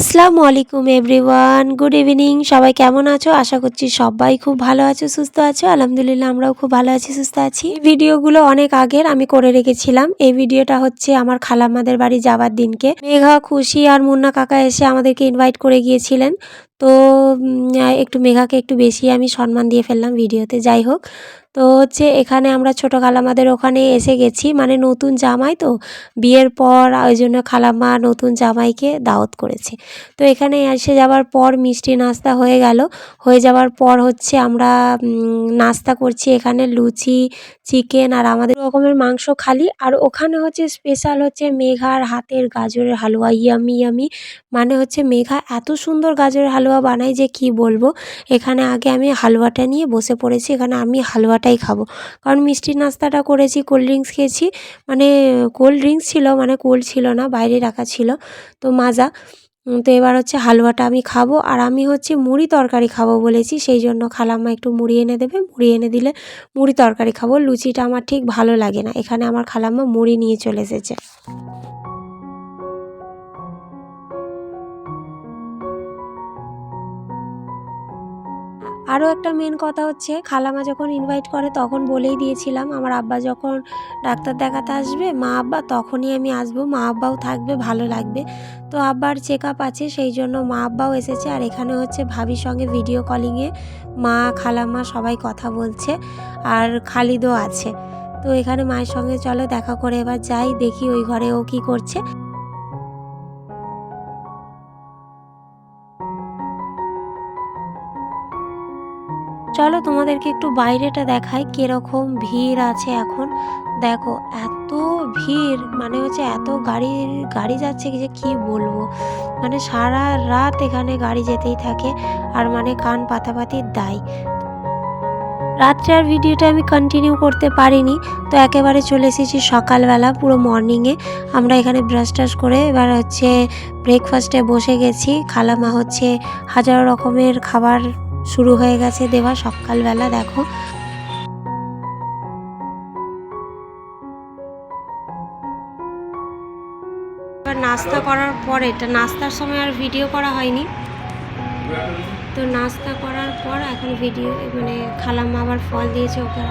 আসসালামু আলাইকুম everyone, good evening, সবাই কেমন আছো? আশা করছি সবাই খুব ভালো আছো, সুস্থ আছো। আলহামদুলিল্লাহ, আমরাও খুব ভালো আছি, সুস্থ আছি। ভিডিওগুলো অনেক আগের, আমি করে রেখেছিলাম। এই ভিডিওটা হচ্ছে আমার খালাম্মাদের বাড়ি যাওয়ার দিনকে। মেঘা, খুশি আর মুন্না কাকা এসে আমাদেরকে ইনভাইট করে গিয়েছিলেন। তো একটু মেঘাকে একটু বেশি আমি সম্মান দিয়ে ফেললাম ভিডিওতে, যাই হোক। তো হচ্ছে এখানে আমরা ছোটো খালাম্মাদের ওখানে এসে গেছি মানে নতুন জামাই তো, বিয়ের পর ওই জন্য খালাম্মা নতুন জামাইকে দাওয়াত করেছে। তো এখানে এসে যাওয়ার পর মিষ্টি নাস্তা হয়ে গেল, হয়ে যাওয়ার পর হচ্ছে আমরা নাস্তা করছি এখানে লুচি, চিকেন আর আমাদের রকমের মাংস খালি। আর ওখানে হচ্ছে স্পেশাল হচ্ছে মেঘার হাতের গাজরের হালুয়া, ইয়ামি ইয়ামি। মানে হচ্ছে মেঘা এত সুন্দর গাজরের হালুয়া বানায় যে কি বলব? এখানে আগে আমি হালুয়াটা নিয়ে বসে পড়েছি, এখানে আমি হালুয়াটাই খাব। কারণ মিষ্টি নাস্তাটা করেছি কোল্ড ড্রিঙ্কস খেয়েছি। মানে কোল্ড ড্রিঙ্কস ছিল মানে কোল্ড ছিল না, বাইরে রাখা ছিল। তো মাজা। তো এবার হচ্ছে হালুয়াটা আমি খাব। আর আমি হচ্ছে মুড়ি তরকারি খাব বলেছি, সেই জন্য খালাম্মা একটু মুড়ি এনে দেবে। মুড়ি এনে দিলে মুড়ি তরকারি খাব। লুচিটা আমার ঠিক ভালো লাগে না। এখানে আমার খালাম্মা মুড়ি নিয়ে চলে এসেছে। আরও একটা মেন কথা হচ্ছে, খালামা যখন ইনভাইট করে তখন বলেই দিয়েছিলাম, আমার আব্বা যখন ডাক্তার দেখাতে আসবে, মা আব্বা তখনই আমি আসব, মা আব্বাও থাকবে, ভালো লাগবে। তো আব্বার চেক আপ আছে, সেই জন্য মা আব্বাও এসেছে, আর এখানে হচ্ছে ভাবির সঙ্গে ভিডিও কলিংয়ে মা, খালামা সবাই কথা বলছে, আর খালিদও আছে। তো এখানে মায়ের সঙ্গে চলো, দেখা করে এবার যাই, দেখি ওই ঘরে ও কী করছে। চলো তোমাদেরকে একটু বাইরেটা দেখাই, কীরকম ভিড় আছে এখন। দেখো, এত ভিড় মানে হচ্ছে এত গাড়ি গাড়ি যাচ্ছে যে কি বলব? মানে সারা রাত এখানে গাড়ি যেতেই থাকে, আর মানে কান পাতাপাতির দায়। রাত্রে আর ভিডিওটা আমি কন্টিনিউ করতে পারিনি, তো একেবারে চলে এসেছি সকালবেলা, পুরো মর্নিংয়ে আমরা এখানে ব্রাশ টাশ করে এবার হচ্ছে ব্রেকফাস্টে বসে গেছি। খালামা হচ্ছে হাজারো রকমের খাবার শুরু হয়ে গেছে দেওয়া সকালবেলা, দেখো। নাস্তা করার পরে, এটা নাস্তার সময় আর ভিডিও করা হয়নি। তো নাস্তা করার পর এখন ভিডিও মানে খালাম্মা আবার ফল দিয়েছে ওকে।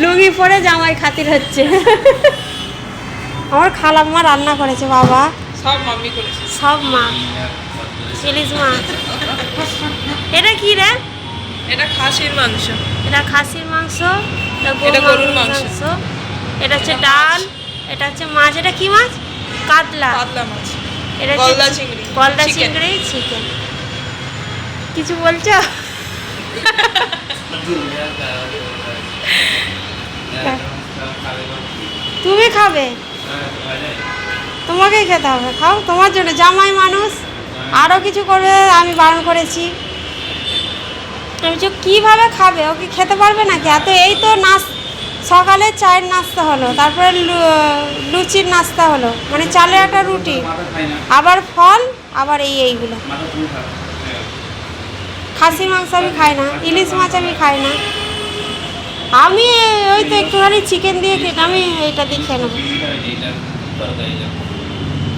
লুঙ্গি পরে জামাই খাতির হচ্ছে। আমার খালাম্মা রান্না করেছে বাবা। সব মাম্মি করেছে। সব মা। চিলিস মাছ। এটা কি রে? এটা খাসির মাংস। এটা খাসির মাংস এটা গরুর মাংস। এটা হচ্ছে ডাল এটা হচ্ছে মাছ। এটা কি মাছ? কাতলা। পাতলা মাছ। এটা গলদা চিংড়ি। গলদা চিংড়ি চিকেন। কিছু বলছো? খাবে? তোমাকেই খেতে হবে খাও। তোমার জন্য জামাই মানুষ আরও কিছু করবে আমি বারণ করেছি। আমি বলছি, কীভাবে খাবে? ও কি খেতে পারবে নাকি? এত এই তো নাচ সকালে চায়ের নাস্তা হলো তারপরে লুচির নাস্তা হলো মানে চালের একটা রুটি আবার ফল আবার এই এইগুলো। খাসির মাংস আমি খাই না ইলিশ মাছ আমি খাই না। আমি ওই তো একটুখানি চিকেন দিয়ে খেতে আমি এটা দিয়ে খেয়ে নেব।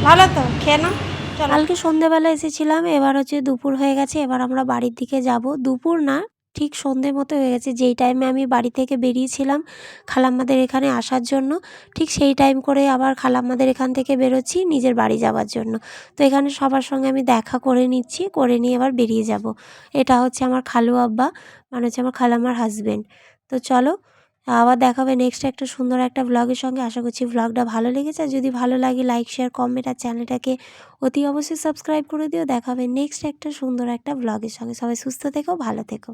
ভালো তো, খেয়ে নাও কালকে সন্ধেবেলা এসেছিলাম, এবার হচ্ছে দুপুর হয়ে গেছে, এবার আমরা বাড়ির দিকে যাব। দুপুর না ঠিক সন্ধে মতো হয়ে গেছে। যেই টাইমে আমি বাড়ি থেকে বেরিয়েছিলাম খালাম্মাদের এখানে আসার জন্য, ঠিক সেই টাইম করে আবার খালাম্মাদের এখান থেকে বেরোচ্ছি নিজের বাড়ি যাওয়ার জন্য। তো এখানে সবার সঙ্গে আমি দেখা করে নিচ্ছি, করে নিয়ে আবার বেরিয়ে যাব। এটা হচ্ছে আমার খালু আব্বা মানে হচ্ছে আমার খালাম্মার হাজবেন্ড তো চলো আবার দেখাবে নেক্সট একটা সুন্দর একটা ব্লগের সঙ্গে। আশা করছি ব্লগটা ভালো লেগেছে। যদি ভালো লাগে লাইক শেয়ার কমেন্ট আর চ্যানেলটাকে অতি অবশ্যই সাবস্ক্রাইব করে দিও। দেখাবে নেক্সট একটা সুন্দর একটা ব্লগের সঙ্গে। সবাই সুস্থ থেকো, ভালো থেকো।